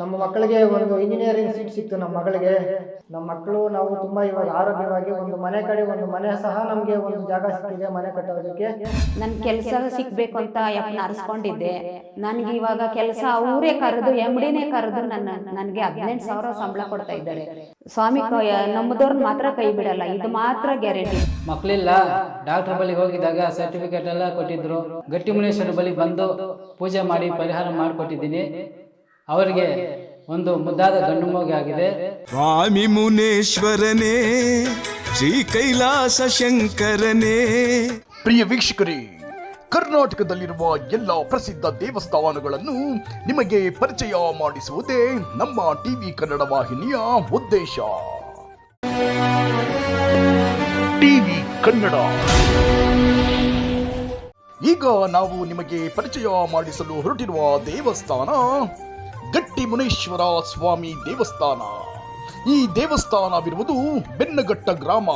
ನಮ್ಮ ಮಕ್ಕಳಿಗೆ ಒಂದು ಇಂಜಿನಿಯರಿಂಗ್ ಸೀಟ್ ಸಿಕ್ತು ನಮ್ಮ ಮಗಳಿಗೆ. ನಮ್ಮ ಮಕ್ಕಳು ನಾವು ತುಂಬಾ ಇವಾಗ ಆರೋಗ್ಯವಾಗಿ ಒಂದು ಮನೆ ಕಡೆ ಒಂದು ಮನೆ ಸಹ ನಮಗೆ ಒಂದು ಜಾಗ ಸಿಕ್ಕಿದೆ ಮನೆ ಕಟ್ಟೋದಕ್ಕೆ. ನನ್ ಕೆಲಸ ಸಿಕ್ಬೇಕು ಅಂತ ಯಪ್ಪನ ಅರ್ಸ್ಕೊಂಡಿದ್ದೆ. ನನ್ಗೆ ಇವಾಗ ಕೆಲಸ ಅವರೇ ಕರೆದು ಎಮ್ಡಿನೇ ಕರೆದು ನನ್ನ ನನಗೆ ಹದಿನೆಂಟು ಸಾವಿರ ಸಂಬಳ ಕೊಡ್ತಾ ಇದ್ದಾರೆ. ಸ್ವಾಮಿ ನಮ್ಮದವ್ರನ್ನ ಮಾತ್ರ ಕೈ ಬಿಡಲ್ಲ ಇದು ಮಾತ್ರ ಗ್ಯಾರಂಟಿ. ಮಕ್ಕಳಿಲ್ಲ ಡಾಕ್ಟರ್ ಬಳಿ ಹೋಗಿದ್ದಾಗ ಸರ್ಟಿಫಿಕೇಟ್ ಎಲ್ಲ ಕೊಟ್ಟಿದ್ರು. ಗಟ್ಟಿ ಮುನೇಶ್ವರ ಬಳಿ ಬಂದು ಪೂಜೆ ಮಾಡಿ ಪರಿಹಾರ ಮಾಡಿಕೊಟ್ಟಿದ್ದೀನಿ. ಅವರಿಗೆ ಒಂದು ಮುದ್ದಾದ ಗಂಡು ಮಗು ಆಗಿದೆ. ಸ್ವಾಮಿ ಮುನೇಶ್ವರನೇ ಶ್ರೀ ಕೈಲಾಸ ಶಂಕರನೇ. ಪ್ರಿಯ ವೀಕ್ಷಕರೇ ಕರ್ನಾಟಕದಲ್ಲಿರುವ ಎಲ್ಲ ಪ್ರಸಿದ್ಧ ದೇವಸ್ಥಾನಗಳನ್ನು ನಿಮಗೆ ಪರಿಚಯ ಮಾಡಿಸುವುದೇ ನಮ್ಮ ಟಿವಿ ಕನ್ನಡ ವಾಹಿನಿಯ ಉದ್ದೇಶ. ಟಿವಿ ಕನ್ನಡ. ಈಗ ನಾವು ನಿಮಗೆ ಪರಿಚಯ ಮಾಡಿಸಲು ಹೊರಟಿರುವ ದೇವಸ್ಥಾನ ಗಟ್ಟಿ ಮುನೇಶ್ವರ ಸ್ವಾಮಿ ದೇವಸ್ಥಾನ. ಈ ದೇವಸ್ಥಾನವಿರುವುದು ಬೆನ್ನಗಟ್ಟ ಗ್ರಾಮ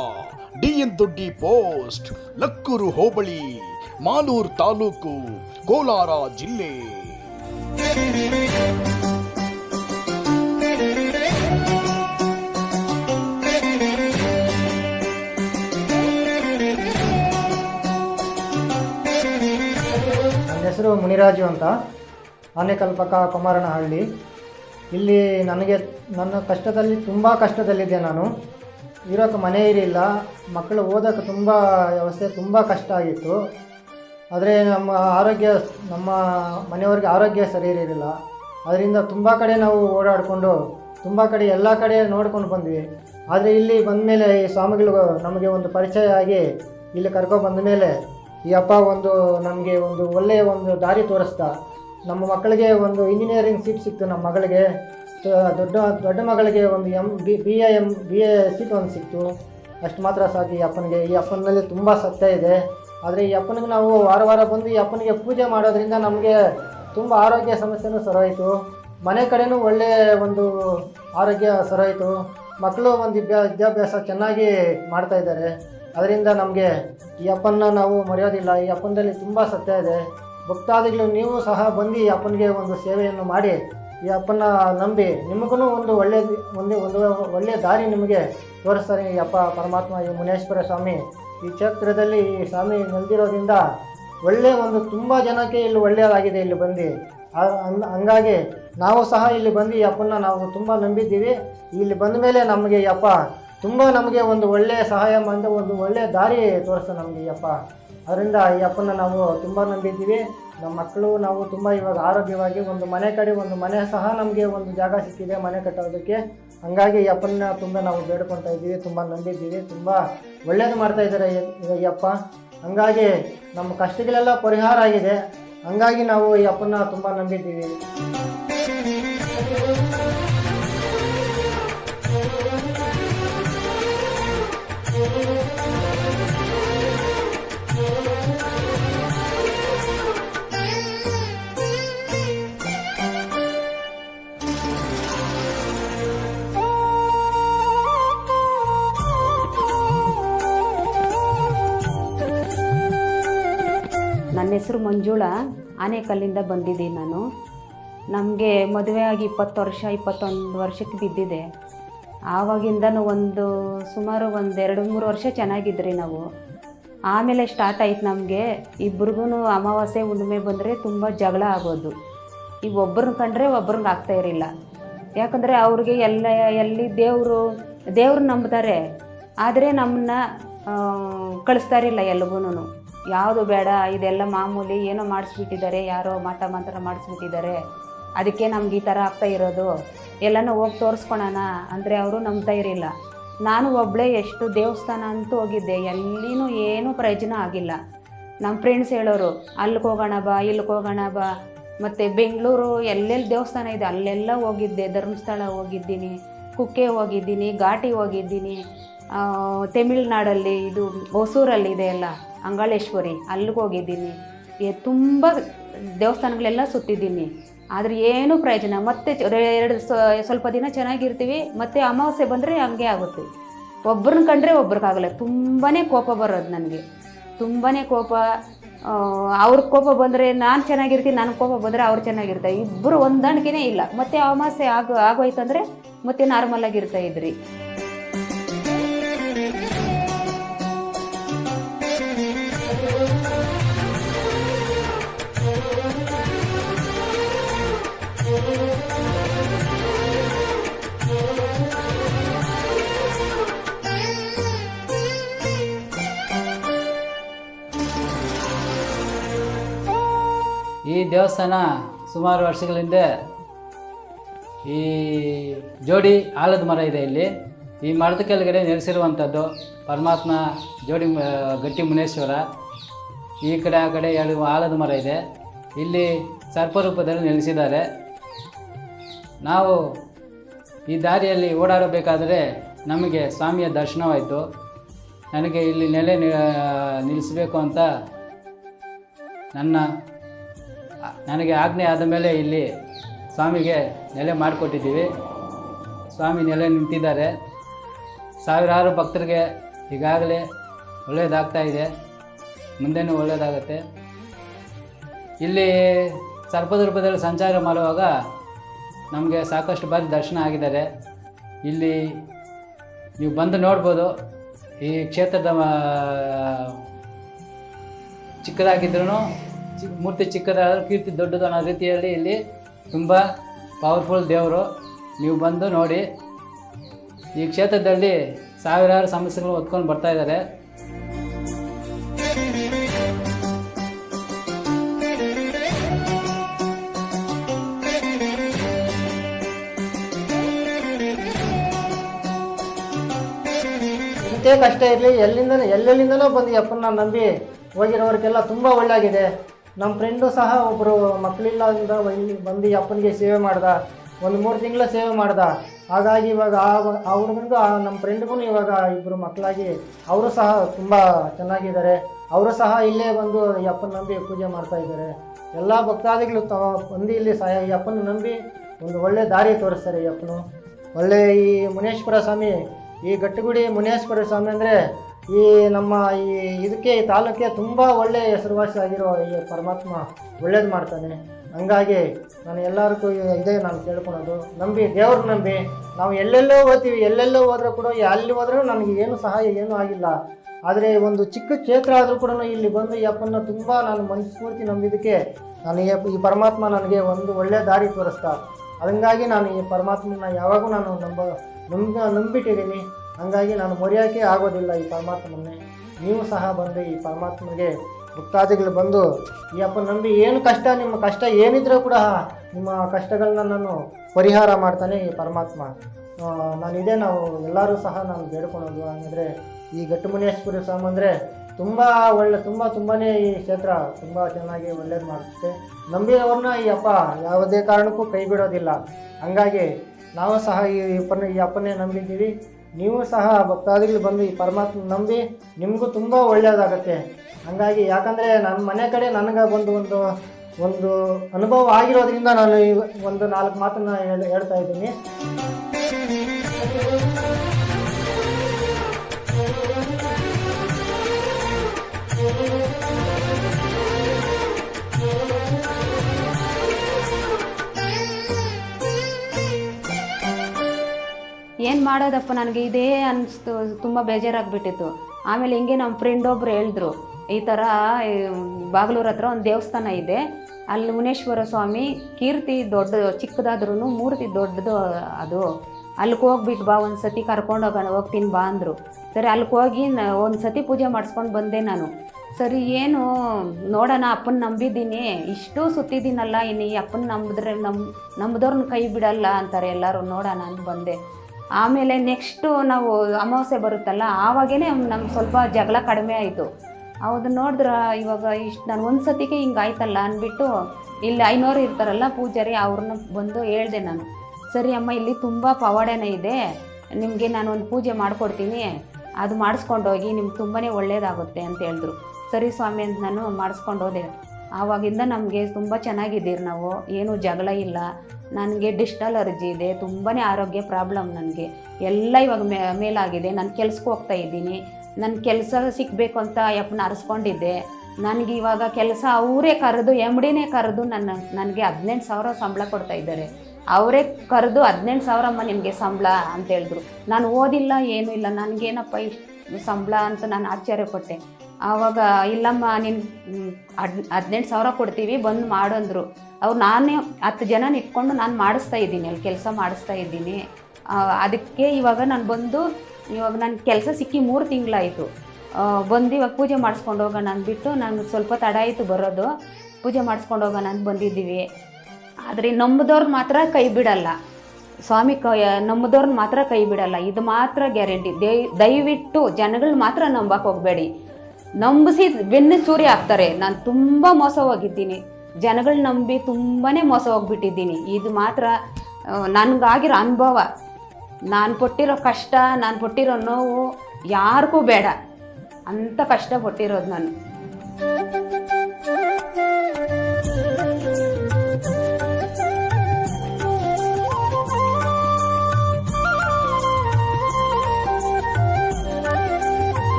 D N Doddi post, Lakkur hobli, Malur taluk, Kolar ಜಿಲ್ಲೆ. ಹೆಸರು ಮುನಿರಾಜು ಅಂತ. ಆನೆಕಲ್ಪಕ ಕುಮಾರನಹಳ್ಳಿ. ಇಲ್ಲಿ ನನಗೆ ನನ್ನ ಕಷ್ಟದಲ್ಲಿ ತುಂಬ ಕಷ್ಟದಲ್ಲಿದ್ದೆ ನಾನು. ಇರೋಕ್ಕೆ ಮನೆ ಇರಲಿಲ್ಲ. ಮಕ್ಕಳು ಓದೋಕ್ಕೆ ತುಂಬ ವ್ಯವಸ್ಥೆ ತುಂಬ ಕಷ್ಟ ಆಗಿತ್ತು. ಆದರೆ ನಮ್ಮ ಆರೋಗ್ಯ, ನಮ್ಮ ಮನೆಯವ್ರಿಗೆ ಆರೋಗ್ಯ ಸರಿ ಇರಲಿಲ್ಲ. ಅದರಿಂದ ತುಂಬ ಕಡೆ ನಾವು ಓಡಾಡಿಕೊಂಡು, ತುಂಬ ಕಡೆ ಎಲ್ಲ ಕಡೆ ನೋಡ್ಕೊಂಡು ಬಂದ್ವಿ. ಆದರೆ ಇಲ್ಲಿ ಬಂದ ಮೇಲೆ ಈ ಸ್ವಾಮಿಗಳು ನಮಗೆ ಒಂದು ಪರಿಚಯ ಆಗಿ ಇಲ್ಲಿ ಕರ್ಕೊಂಡು ಬಂದ ಮೇಲೆ ಈ ಅಪ್ಪ ಒಂದು ನಮಗೆ ಒಂದು ಒಳ್ಳೆಯ ಒಂದು ದಾರಿ ತೋರಿಸ್ದ ನಮ್ಮ ಮಕ್ಕಳಿಗೆ ಒಂದು ಇಂಜಿನಿಯರಿಂಗ್ ಸೀಟ್ ಸಿಕ್ತು ನಮ್ಮ ಮಗಳಿಗೆ. ದೊಡ್ಡ ದೊಡ್ಡ ಮಗಳಿಗೆ ಒಂದು M B B A M B A seat ಒಂದು ಸಿಕ್ತು. ಅಷ್ಟು ಮಾತ್ರ ಸಾಕು ಈ ಅಪ್ಪನಿಗೆ. ಈ ಅಪ್ಪನಲ್ಲಿ ತುಂಬ ಸತ್ಯ ಇದೆ. ಆದರೆ ಈ ಅಪ್ಪನಿಗೆ ನಾವು ವಾರ ವಾರ ಬಂದು ಈ ಅಪ್ಪನಿಗೆ ಪೂಜೆ ಮಾಡೋದ್ರಿಂದ ನಮಗೆ ತುಂಬ ಆರೋಗ್ಯ ಸಮಸ್ಯೆನೂ ಸರೋಯಿತು ಮನೆ ಕಡೆಯೂ ಒಳ್ಳೆಯ ಒಂದು ಆರೋಗ್ಯ ಸರೋಯಿತು ಮಕ್ಕಳು ಒಂದು ವಿದ್ಯಾ, ವಿದ್ಯಾಭ್ಯಾಸ ಚೆನ್ನಾಗಿ ಮಾಡ್ತಾಯಿದ್ದಾರೆ ಅದರಿಂದ ನಮಗೆ ಈ ಅಪ್ಪನ ನಾವು ಮರೆಯೋದಿಲ್ಲ. ಈ ಅಪ್ಪನದಲ್ಲಿ ತುಂಬ ಸತ್ಯ ಇದೆ. ಭಕ್ತಾದಿಗಳು, ನೀವು ಸಹ ಬಂದು ಈ ಅಪ್ಪನಿಗೆ ಒಂದು ಸೇವೆಯನ್ನು ಮಾಡಿ, ಈ ಅಪ್ಪನ ನಂಬಿ ನಿಮಗೂ ಒಂದು ಒಳ್ಳೆಯ ಒಂದು ಒಂದು ಒಳ್ಳೆಯ ದಾರಿ ನಿಮಗೆ ತೋರಿಸ್ತಾರೆ ಈ ಅಪ್ಪ ಪರಮಾತ್ಮ, ಈ ಮುನೇಶ್ವರ ಸ್ವಾಮಿ. ಈ ಕ್ಷೇತ್ರದಲ್ಲಿ ಈ ಸ್ವಾಮಿ ನೆಲೆದಿರೋದ್ರಿಂದ ಒಳ್ಳೆಯ ಒಂದು, ತುಂಬ ಜನಕ್ಕೆ ಇಲ್ಲಿ ಒಳ್ಳೆಯದಾಗಿದೆ ಇಲ್ಲಿ ಬಂದು. ಹಂಗಾಗಿ ನಾವು ಸಹ ಇಲ್ಲಿ ಬಂದು ಈ ಅಪ್ಪನ ನಾವು ತುಂಬ ನಂಬಿದ್ದೀವಿ. ಇಲ್ಲಿ ಬಂದ ಮೇಲೆ ನಮಗೆ ಈ ಅಪ್ಪ ತುಂಬ ನಮಗೆ ಒಂದು ಒಳ್ಳೆಯ ಸಹಾಯ ಮಾಡಿದ, ಒಂದು ಒಳ್ಳೆಯ ದಾರಿ ತೋರಿಸ್ತಾರೆ ನಮಗೆ ಈ ಅಪ್ಪ. ಅದರಿಂದ ಈ ಅಪ್ಪನ ನಾವು ತುಂಬ ನಂಬಿದ್ದೀವಿ. ನಮ್ಮ ಮಕ್ಕಳು ನಾವು ತುಂಬ ಇವಾಗ ಆರೋಗ್ಯವಾಗಿ ಒಂದು ಮನೆ ಕಡೆ ಒಂದು ಮನೆ ಸಹ ನಮಗೆ ಒಂದು ಜಾಗ ಸಿಕ್ಕಿದೆ ಮನೆ ಕಟ್ಟೋದಕ್ಕೆ. ಹಂಗಾಗಿ ಈ ಅಪ್ಪನ ತುಂಬ ನಾವು ಬೇಡ್ಕೊತಾ ಇದ್ದೀವಿ, ತುಂಬ ನಂಬಿದ್ದೀವಿ, ತುಂಬ ಒಳ್ಳೇದು ಮಾಡ್ತಾ ಇದ್ದಾರೆ ಈ- ಅಪ್ಪ. ಹಂಗಾಗಿ ನಮ್ಮ ಕಷ್ಟಗಳೆಲ್ಲ ಪರಿಹಾರ ಆಗಿದೆ. ಹಂಗಾಗಿ ನಾವು ಈ ಅಪ್ಪನ ತುಂಬ ನಂಬಿದ್ದೀವಿ. ಹೆಸರು ಮಂಜುಳಾ ಆನೇಕಲ್ಲಿಂದ ಬಂದಿದ್ದೀನಿ ನಾನು. ನಮಗೆ ಮದುವೆ ಆಗಿ ಇಪ್ಪತ್ತು ವರ್ಷ, ಇಪ್ಪತ್ತೊಂದು ವರ್ಷಕ್ಕೆ ಬಿದ್ದಿದೆ. ಆವಾಗಿಂದನೂ ಒಂದು ಸುಮಾರು ಒಂದು ಎರಡು ಮೂರು ವರ್ಷ ಚೆನ್ನಾಗಿದ್ರಿ ನಾವು. ಆಮೇಲೆ ಸ್ಟಾರ್ಟ್ ಆಯ್ತು ನಮಗೆ. ಇಬ್ರಿಗೂ ಅಮಾವಾಸ್ಯೆ, ಹುಣ್ಣಿಮೆ ಬಂದರೆ ತುಂಬ ಜಗಳ ಆಗೋದು. ಈಗ ಒಬ್ಬರನ್ನ ಕಂಡ್ರೆ ಒಬ್ಬರಿಗೆ ಆಗ್ತಾ ಇರಲಿಲ್ಲ. ಯಾಕಂದರೆ ಅವ್ರಿಗೆ ಎಲ್ಲ, ಎಲ್ಲಿ ದೇವರು, ದೇವ್ರು ನಂಬ್ತಾರೆ. ಆದರೆ ನಮ್ಮನ್ನ ಕಳಿಸ್ತಾ ಇರಲಿಲ್ಲ ಯಾವುದು ಬೇಡ, ಇದೆಲ್ಲ ಮಾಮೂಲಿ ಏನೋ ಮಾಡಿಸ್ಬಿಟ್ಟಿದ್ದಾರೆ, ಯಾರೋ ಮಾಟ ಮಂತ್ರ ಮಾಡಿಸ್ಬಿಟ್ಟಿದ್ದಾರೆ. ಅದಕ್ಕೆ ನಮ್ಗೆ ಈ ಥರ ಆಗ್ತಾ ಇರೋದು. ಎಲ್ಲನೂ ಹೋಗಿ ತೋರಿಸ್ಕೊಳೋಣ ಅಂದರೆ ಅವರು ನಂಬ್ತಾ ಇರಲಿಲ್ಲ. ನಾನು ಒಬ್ಬಳೇ ಎಷ್ಟು ದೇವಸ್ಥಾನ ಅಂತೂ ಹೋಗಿದ್ದೆ, ಎಲ್ಲಿನೂ ಏನೂ ಪ್ರಯೋಜನ ಆಗಿಲ್ಲ. ನಮ್ಮ ಫ್ರೆಂಡ್ಸ್ ಹೇಳೋರು, ಅಲ್ಲಿಗೆ ಹೋಗೋಣ ಬಾ, ಇಲ್ಲಿಗೆ ಹೋಗೋಣ ಬಾ. ಮತ್ತು ಬೆಂಗಳೂರು ಎಲ್ಲೆಲ್ಲಿ ದೇವಸ್ಥಾನ ಇದೆ, ಅಲ್ಲೆಲ್ಲ ಹೋಗಿದ್ದೆ, ಧರ್ಮಸ್ಥಳ ಹೋಗಿದ್ದೀನಿ, ಕುಕ್ಕೆ ಹೋಗಿದ್ದೀನಿ, ಘಾಟಿ ಹೋಗಿದ್ದೀನಿ. ತಮಿಳ್ನಾಡಲ್ಲಿ ಇದು ಹೊಸೂರಲ್ಲಿ ಇದೆ ಎಲ್ಲ ಅಂಗಾಳೇಶ್ವರಿ, ಅಲ್ಲಿಗೆ ಹೋಗಿದ್ದೀನಿ. ತುಂಬ ದೇವಸ್ಥಾನಗಳೆಲ್ಲ ಸುತ್ತಿದ್ದೀನಿ. ಆದರೆ ಏನೂ ಪ್ರಯೋಜನ, ಮತ್ತೆ ಎರಡು ಸ್ವ- ಸ್ವಲ್ಪ ದಿನ ಚೆನ್ನಾಗಿರ್ತೀವಿ, ಮತ್ತೆ ಅಮಾವಾಸ್ಯೆ ಬಂದರೆ ಹಂಗೆ ಆಗುತ್ತೆ. ಒಬ್ರನ್ನ ಕಂಡ್ರೆ ಒಬ್ರಿಗಾಗಲ್ಲ ತುಂಬಾ ಕೋಪ ಬರೋದು ನನಗೆ. ತುಂಬಾ ಕೋಪ ಅವ್ರ ಕೋಪ ಬಂದರೆ ನಾನು ಚೆನ್ನಾಗಿರ್ತೀನಿ ನನ್ನ ಕೋಪ ಬಂದರೆ ಅವ್ರು ಚೆನ್ನಾಗಿರ್ತಾರೆ. ಇಬ್ಬರು ಹೊಂದಾಣಿಕೆನೇ ಇಲ್ಲ. ಮತ್ತೆ ಅಮಾವಾಸ್ಯೆ ಆಗ, ಆಗೋಯ್ತಂದ್ರೆ ಮತ್ತೆ ನಾರ್ಮಲ್ ಆಗಿರ್ತಾ ಇದ್ರಿ. ದೇವಸ್ಥಾನ ಸುಮಾರು ವರ್ಷಗಳ ಹಿಂದೆ ಈ ಜೋಡಿ ಆಲದ ಮರ ಇದೆ ಇಲ್ಲಿ. ಈ ಮರದ ಕೆಳಗಡೆ ನೆಲೆಸಿರುವಂಥದ್ದು ಪರಮಾತ್ಮ ಜೋಡಿ ಗಟ್ಟಿ ಮುನೇಶ್ವರ. ಈ ಕಡೆ, ಆ ಕಡೆ ಎರಡು ಆಲದ ಮರ ಇದೆ. ಇಲ್ಲಿ ಸರ್ಪರೂಪದಲ್ಲಿ ನೆಲೆಸಿದ್ದಾರೆ. ನಾವು ಈ ದಾರಿಯಲ್ಲಿ ಓಡಾಡಬೇಕಾದರೆ ನಮಗೆ ಸ್ವಾಮಿಯ ದರ್ಶನವಾಯಿತು. ನನಗೆ ಇಲ್ಲಿ ನೆಲೆ ನಿಲ್ಲಿಸಬೇಕು ಅಂತ ನನ್ನ ನನಗೆ ಆಜ್ಞೆ ಆದ ಮೇಲೆ ಇಲ್ಲಿ ಸ್ವಾಮಿಗೆ ನೆಲೆ ಮಾಡಿಕೊಟ್ಟಿದ್ದೀವಿ. ಸ್ವಾಮಿ ನೆಲೆ ನಿಂತಿದ್ದಾರೆ. ಸಾವಿರಾರು ಭಕ್ತರಿಗೆ ಈಗಾಗಲೇ ಒಳ್ಳೆಯದಾಗ್ತಾ ಇದೆ. ಮುಂದೆನೂ ಒಳ್ಳೆಯದಾಗತ್ತೆ. ಇಲ್ಲಿ ಸರ್ಪದ ರೂಪದಲ್ಲಿ ಸಂಚಾರ ಮಾಡುವಾಗ ನಮಗೆ ಸಾಕಷ್ಟು ಬಾರಿ ದರ್ಶನ ಆಗಿದ್ದಾರೆ. ಇಲ್ಲಿ ನೀವು ಬಂದು ನೋಡ್ಬೋದು. ಈ ಕ್ಷೇತ್ರದ ಚಿಕ್ಕದಾಗಿದ್ರೂ ಮೂರ್ತಿ ಚಿಕ್ಕದಾದರೂ ಕೀರ್ತಿ ದೊಡ್ಡದು ಅನ್ನೋ ರೀತಿಯಲ್ಲಿ ಇಲ್ಲಿ ತುಂಬ ಪವರ್ಫುಲ್ ದೇವರು. ನೀವು ಬಂದು ನೋಡಿ. ಈ ಕ್ಷೇತ್ರದಲ್ಲಿ ಸಾವಿರಾರು ಸಮಸ್ಯೆಗಳು ಹೊತ್ಕೊಂಡು ಬರ್ತಾ ಇದ್ದಾರೆ. ಕಷ್ಟ ಇರಲಿ ಎಲ್ಲಿಂದ ಎಲ್ಲೆಲ್ಲಿಂದನೋ ಬಂದು ಅಪ್ಪನ ನಂಬಿ ಹೋಗಿರೋರಿಗೆಲ್ಲ ತುಂಬ ಒಳ್ಳೆಯಾಗಿದೆ ನಮ್ಮ ಫ್ರೆಂಡು ಸಹ ಒಬ್ಬರು ಮಕ್ಕಳಿಲ್ಲ ಅಂತ ಇಲ್ಲಿ ಬಂದು ಅಪ್ಪನಿಗೆ ಸೇವೆ ಮಾಡ್ದ. ಒಂದು ಮೂರು ತಿಂಗಳ ಸೇವೆ ಮಾಡ್ದ. ಹಾಗಾಗಿ ಇವಾಗ ಆ ಆ ನಮ್ಮ ಫ್ರೆಂಡ್ಗೂ ಇವಾಗ ಇಬ್ಬರು ಮಕ್ಕಳಾಗಿ ಅವರು ಸಹ ತುಂಬ ಚೆನ್ನಾಗಿದ್ದಾರೆ. ಅವರು ಸಹ ಇಲ್ಲೇ ಬಂದು ಈ ಅಪ್ಪನ ನಂಬಿ ಪೂಜೆ ಮಾಡ್ತಾ ಇದ್ದಾರೆ. ಎಲ್ಲ ಭಕ್ತಾದಿಗಳು ತ ಬಂದು ಇಲ್ಲಿ ಸಹ ಈ ಅಪ್ಪನ ನಂಬಿ ಒಂದು ಒಳ್ಳೆ ದಾರಿ ತೋರಿಸ್ತಾರೆ ಈ ಅಪ್ಪನು. ಒಳ್ಳೆ ಈ ಮುನೇಶ್ವರ ಸ್ವಾಮಿ, ಈ ಗಟ್ಟುಗುಡಿ ಮುನೇಶ್ವರ ಸ್ವಾಮಿ ಅಂದರೆ ಈ ನಮ್ಮ ಈ ಇದಕ್ಕೆ ಈ ತಾಲೂಕಿಗೆ ತುಂಬ ಒಳ್ಳೆಯ ಹೆಸರುವಾಸಿ ಆಗಿರೋ ಈ ಪರಮಾತ್ಮ ಒಳ್ಳೇದು ಮಾಡ್ತಾನೆ. ಹಂಗಾಗಿ ನಾನು ಎಲ್ಲರಿಗೂ ಇದೇ ನಾನು ಕೇಳ್ಕೊಳೋದು. ನಂಬಿ, ದೇವ್ರು ನಂಬಿ, ನಾವು ಎಲ್ಲೆಲ್ಲೋ ಹೋಗ್ತೀವಿ ಎಲ್ಲೆಲ್ಲೋ ಹೋದ್ರೆ ಕೂಡ ಅಲ್ಲಿ ಹೋದ್ರೂ ನನಗೆ ಏನು ಸಹಾಯ ಏನೂ ಆಗಿಲ್ಲ. ಆದರೆ ಒಂದು ಚಿಕ್ಕ ಕ್ಷೇತ್ರ ಆದರೂ ಕೂಡ ಇಲ್ಲಿ ಬಂದು ಈ ಅಪ್ಪನ ತುಂಬ ನಾನು ಮನಸ್ಫೂರ್ತಿ ನಂಬಿದ್ದಕ್ಕೆ ನಾನು ಈ ಪರಮಾತ್ಮ ನನಗೆ ಒಂದು ಒಳ್ಳೆಯ ದಾರಿ ತೋರಿಸ್ತಾ. ಹಂಗಾಗಿ ನಾನು ಈ ಪರಮಾತ್ಮನ ಯಾವಾಗೂ ನಾನು ನಂಬ ನಂಬ, ನಂಬಿಟ್ಟಿದ್ದೀನಿ. ಹಂಗಾಗಿ ನಾನು ಮರೆಯೋಕ್ಕೆ ಆಗೋದಿಲ್ಲ ಈ ಪರಮಾತ್ಮನ್ನೇ. ನೀವು ಸಹ ಬಂದು ಈ ಪರಮಾತ್ಮಗೆ ಭಕ್ತಾದಿಗಳು ಬಂದು, ಈ ಅಪ್ಪ ನಂಬಿ ಏನು ಕಷ್ಟ, ನಿಮ್ಮ ಕಷ್ಟ ಏನಿದ್ರೂ ಕೂಡ ನಿಮ್ಮ ಕಷ್ಟಗಳನ್ನ ನಾನು ಪರಿಹಾರ ಮಾಡ್ತಾನೆ ಈ ಪರಮಾತ್ಮ. ನಾನು ಇದೇ, ನಾವು ಎಲ್ಲರೂ ಸಹ ನಾನು ಬೇಡ್ಕೊಳೋದು ಅಂದರೆ ಈ ಗಟ್ಟುಮುನೇಶ್ವರಿ ಸ್ವಾಮಿ ಅಂದರೆ ತುಂಬ ಒಳ್ಳೆ, ತುಂಬ ತುಂಬಾ ಈ ಕ್ಷೇತ್ರ, ತುಂಬ ಚೆನ್ನಾಗಿ ಒಳ್ಳೇದು ಮಾಡುತ್ತೆ. ನಂಬಿದವ್ರನ್ನ ಈ ಅಪ್ಪ ಯಾವುದೇ ಕಾರಣಕ್ಕೂ ಕೈ ಬಿಡೋದಿಲ್ಲ. ಹಂಗಾಗಿ ನಾವು ಸಹ ಈ ಅಪ್ಪನ, ಈ ಅಪ್ಪನೇ ನಂಬಿದ್ದೀವಿ. ನೀವು ಸಹ ಭಕ್ತಾದಿಗಳು ಬಂದು ಈ ಪರಮಾತ್ಮ ನಂಬಿ ನಿಮಗೂ ತುಂಬ ಒಳ್ಳೆಯದಾಗತ್ತೆ. ಹಂಗಾಗಿ ಯಾಕಂದರೆ ನನ್ನ ಮನೆ ಕಡೆ ನನಗೆ ಬಂದು ಒಂದು ಒಂದು ಅನುಭವ ಆಗಿರೋದ್ರಿಂದ ನಾನು ಒಂದು ನಾಲ್ಕು ಮಾತನ್ನು ಹೇಳಿ, ಹೇಳ್ತಾ ಇದ್ದೀನಿ. ಮಾಡೋದಪ್ಪ, ನನಗೆ ಇದೇ ಅನಿಸ್ತು, ತುಂಬ ಬೇಜಾರಾಗ್ಬಿಟ್ಟಿತ್ತು. ಆಮೇಲೆ ಹಿಂಗೆ ನಮ್ಮ ಫ್ರೆಂಡ್ ಒಬ್ರು ಹೇಳಿದ್ರು, ಈ ಥರ ಬಾಗ್ಲೂರ ಹತ್ರ ಒಂದು ದೇವಸ್ಥಾನ ಇದೆ, ಅಲ್ಲಿ ಮುನೇಶ್ವರ ಸ್ವಾಮಿ ಕೀರ್ತಿ ದೊಡ್ಡ ಚಿಕ್ಕದಾದ್ರೂ ಮೂರ್ತಿ ದೊಡ್ಡದು ಅದು. ಅಲ್ಲಿಗೆ ಹೋಗ್ಬಿಟ್ಟು ಬಾ ಒಂದು ಸತಿ ಕರ್ಕೊಂಡು ಹೋಗೋಣ, ಹೋಗ್ತೀನಿ ಬಾ ಅಂದರು. ಸರಿ, ಅಲ್ಲಿಗೆ ಹೋಗಿ ಒಂದು ಸತಿ ಪೂಜೆ ಮಾಡಿಸ್ಕೊಂಡು ಬಂದೆ ನಾನು. ಸರಿ, ಏನು, ನೋಡೋಣ, ಅಪ್ಪನ ನಂಬಿದ್ದೀನಿ. ಇಷ್ಟು ಸುತ್ತಿದ್ದೀನಲ್ಲ, ಇನ್ನು ಈ ಅಪ್ಪನ ನಂಬಿದ್ರೆ ನಮ್ಮ ನಂಬಿದವ್ರನ್ನ ಕೈ ಬಿಡಲ್ಲ ಅಂತಾರೆ ಎಲ್ಲರೂ, ನೋಡೋಣ ಅಂತ ಬಂದೆ. ಆಮೇಲೆ ನೆಕ್ಸ್ಟು ನಾವು ಅಮಾವಾಸ್ಯೆ ಬರುತ್ತಲ್ಲ ಆವಾಗೇ ನಮ್ಗೆ ಸ್ವಲ್ಪ ಜಗಳ ಕಡಿಮೆ ಆಯಿತು. ಹೌದು, ನೋಡಿದ್ರೆ ಇವಾಗ ಇಷ್ಟು ನಾನು ಒಂದು ಸತಿಗೆ ಹಿಂಗೆ ಆಯ್ತಲ್ಲ ಅಂದ್ಬಿಟ್ಟು ಇಲ್ಲಿ ಐನೂರು ಇರ್ತಾರಲ್ಲ ಪೂಜಾರಿ ಅವ್ರನ್ನ ಬಂದು ಹೇಳಿದೆ ನಾನು, ಸರಿ ಅಮ್ಮ, ಇಲ್ಲಿ ತುಂಬ ಪವಾಡನೇ ಇದೆ, ನಿಮಗೆ ನಾನು ಒಂದು ಪೂಜೆ ಮಾಡಿಕೊಡ್ತೀನಿ, ಅದು ಮಾಡಿಸ್ಕೊಂಡೋಗಿ ನಿಮ್ಗೆ ತುಂಬಾ ಒಳ್ಳೆಯದಾಗುತ್ತೆ ಅಂತ ಹೇಳಿದ್ರು. ಸರಿ ಸ್ವಾಮಿ ಅಂತ ನಾನು, ಮಾಡಿಸ್ಕೊಂಡು ಹೋದೆ. ಆವಾಗಿಂದ ನಮಗೆ ತುಂಬ ಚೆನ್ನಾಗಿದ್ದೀರಿ ನಾವು, ಏನೂ ಜಗಳ ಇಲ್ಲ ನನಗೆ ಡಿಸ್ಟ್ ಅಲರ್ಜಿ ಇದೆ ತುಂಬಾ ಆರೋಗ್ಯ ಪ್ರಾಬ್ಲಮ್ ನನಗೆ. ಎಲ್ಲ ಇವಾಗ ಮೇಲಾಗಿದೆ, ನಾನು ಕೆಲ್ಸಕ್ಕೆ ಹೋಗ್ತಾ ಇದ್ದೀನಿ. ನನ್ನ ಕೆಲಸ ಸಿಗಬೇಕು ಅಂತ ಯಪ್ಪನ ಅರಸ್ಕೊಂಡಿದ್ದೆ. ನನಗೆ ಇವಾಗ ಕೆಲಸ ಅವರೇ ಕರೆದು ಎಂ ಡಿನೇ ಕರೆದು ನನ್ನ, ನನಗೆ ಹದಿನೆಂಟು ಸಾವಿರ ಸಂಬಳ ಕೊಡ್ತಾ ಇದ್ದಾರೆ. ಅವರೇ ಕರೆದು ಹದಿನೆಂಟು ಸಾವಿರಮ್ಮ ನಿಮಗೆ ಸಂಬಳ ಅಂತ ಹೇಳಿದ್ರು. ನಾನು ಓದಿಲ್ಲ, ಏನೂ ಇಲ್ಲ, ನನಗೇನಪ್ಪ ಇಷ್ಟು ಸಂಬಳ ಅಂತ ನಾನು ಆಶ್ಚರ್ಯ ಆಶ್ಚರ್ಯಪಟ್ಟೆ ಆವಾಗ ಇಲ್ಲಮ್ಮ, ನಿನ್ ಹದ್, ಹದಿನೆಂಟು ಸಾವಿರ ಕೊಡ್ತೀವಿ, ಬಂದು ಮಾಡಂದ್ರು ಅವ್ರು ನಾನೇ ಹತ್ತು ಜನ ಇಟ್ಕೊಂಡು ನಾನು ಮಾಡಿಸ್ತಾ ಇದ್ದೀನಿ, ಅಲ್ಲಿ ಕೆಲಸ ಮಾಡಿಸ್ತಾ ಇದ್ದೀನಿ. ಅದಕ್ಕೆ ಇವಾಗ ನಾನು ಬಂದು, ಇವಾಗ ನನ್ನ ಕೆಲಸ ಸಿಕ್ಕಿ ಮೂರು ತಿಂಗಳಾಯಿತು. ಬಂದು ಇವಾಗ ಪೂಜೆ ಮಾಡಿಸ್ಕೊಂಡು ಹೋಗೋಣ ಅಂದ್ಬಿಟ್ಟು ನಾನು ಸ್ವಲ್ಪ ತಡ ಆಯಿತು ಬರೋದು. ಪೂಜೆ ಮಾಡಿಸ್ಕೊಂಡು ಹೋಗೋಣ ಅಂತ ಬಂದಿದ್ದೀವಿ. ಆದರೆ ನಂಬಿದವ್ರು ಮಾತ್ರ ಕೈ ಬಿಡಲ್ಲ. ಸ್ವಾಮಿ ಕೈ ನಂಬಿದವ್ರನ್ನ ಮಾತ್ರ ಕೈ ಬಿಡಲ್ಲ. ಇದು ಮಾತ್ರ ಗ್ಯಾರಂಟಿ. ದಯ ದಯವಿಟ್ಟು ಜನಗಳು ಮಾತ್ರ ನಂಬಕ್ಕೆ ಹೋಗಬೇಡಿ. ನಂಬಿಸಿ ಬೆನ್ನು ಸೂರಿ ಹಾಕ್ತಾರೆ. ನಾನು ತುಂಬ ಮೋಸ ಹೋಗಿದ್ದೀನಿ ಜನಗಳು ನಂಬಿ ತುಂಬಾ ಮೋಸ ಹೋಗ್ಬಿಟ್ಟಿದ್ದೀನಿ ಇದು ಮಾತ್ರ ನನಗಾಗಿರೋ ಅನುಭವ. ನಾನು ಕೊಟ್ಟಿರೋ ಕಷ್ಟ, ನಾನು ಕೊಟ್ಟಿರೋ ನೋವು ಯಾರಿಗೂ ಬೇಡ. ಅಂಥ ಕಷ್ಟ ಕೊಟ್ಟಿರೋದು ನಾನು.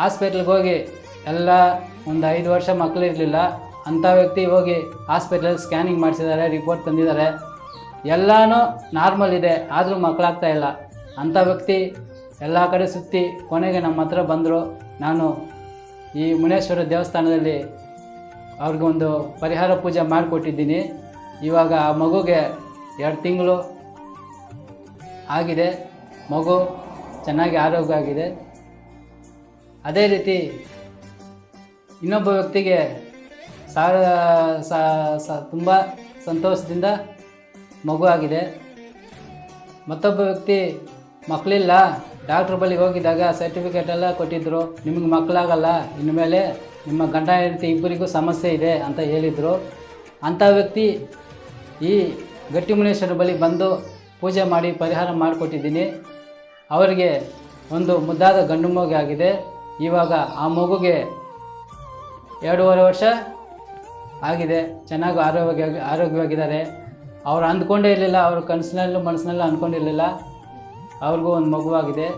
ಹಾಸ್ಪಿಟ್ಲಿಗೆ ಹೋಗಿ ಎಲ್ಲ ಒಂದು ಐದು ವರ್ಷ ಮಕ್ಕಳಿರಲಿಲ್ಲ ಅಂಥ ವ್ಯಕ್ತಿ ಹೋಗಿ ಹಾಸ್ಪಿಟ್ಲಲ್ಲಿ ಸ್ಕ್ಯಾನಿಂಗ್ ಮಾಡಿಸಿದ್ದಾರೆ, ರಿಪೋರ್ಟ್ ತಂದಿದ್ದಾರೆ. ಎಲ್ಲನೂ ನಾರ್ಮಲ್ ಇದೆ, ಆದರೂ ಮಕ್ಕಳಾಗ್ತಾ ಇಲ್ಲ. ಅಂಥ ವ್ಯಕ್ತಿ ಎಲ್ಲ ಕಡೆ ಸುತ್ತಿ ಕೊನೆಗೆ ನಮ್ಮ ಹತ್ರ ಬಂದರು. ನಾನು ಈ ಮುನೇಶ್ವರ ದೇವಸ್ಥಾನದಲ್ಲಿ ಅವ್ರಿಗೆ ಒಂದು ಪರಿಹಾರ ಪೂಜೆ ಮಾಡಿಕೊಟ್ಟಿದ್ದೀನಿ. ಇವಾಗ ಆ ಮಗುಗೆ ಎರಡು ತಿಂಗಳು ಆಗಿದೆ. ಮಗು ಚೆನ್ನಾಗಿ ಆರೋಗ್ಯ ಆಗಿದೆ. ಅದೇ ರೀತಿ ಇನ್ನೊಬ್ಬ ವ್ಯಕ್ತಿಗೆ ಸಾವಿರ ತುಂಬ ಸಂತೋಷದಿಂದ ಮಗು ಆಗಿದೆ. ಮತ್ತೊಬ್ಬ ವ್ಯಕ್ತಿ ಮಕ್ಕಳಿಲ್ಲ ಡಾಕ್ಟ್ರ್ ಬಳಿಗೆ ಹೋಗಿದ್ದಾಗ ಸರ್ಟಿಫಿಕೇಟ್ ಎಲ್ಲ ಕೊಟ್ಟಿದ್ದರು ನಿಮಗೆ ಮಕ್ಕಳಾಗಲ್ಲ ಇನ್ನು ಮೇಲೆ ನಿಮ್ಮ ಗಂಡ ಹೆಂಡತಿ ಇಬ್ಬರಿಗೂ ಸಮಸ್ಯೆ ಇದೆ, ಅಂತ ಹೇಳಿದರು. ಅಂಥ ವ್ಯಕ್ತಿ ಈ ಗಟ್ಟಿಮುನೇಶ್ವರ ಬಳಿ ಬಂದು ಪೂಜೆ ಮಾಡಿ ಪರಿಹಾರ ಮಾಡಿಕೊಟ್ಟಿದ್ದೀನಿ. ಅವರಿಗೆ ಒಂದು ಮುದ್ದಾದ ಗಂಡು ಮಗು ಆಗಿದೆ. ಇವಾಗ ಆ ಮಗುಗೆ ಎರಡೂವರೆ ವರ್ಷ ಆಗಿದೆ. ಚೆನ್ನಾಗಿ ಆರೋಗ್ಯ, ಆರೋಗ್ಯವಾಗಿದ್ದಾರೆ. ಅವ್ರು ಅಂದ್ಕೊಂಡೇ ಇರಲಿಲ್ಲ, ಅವ್ರ ಕನಸಿನಲ್ಲೂ ಮನಸ್ಸಿನಲ್ಲೂ ಅಂದ್ಕೊಂಡಿರಲಿಲ್ಲ. ಅವ್ರಿಗೂ ಒಂದು ಮಗುವಾಗಿದೆ.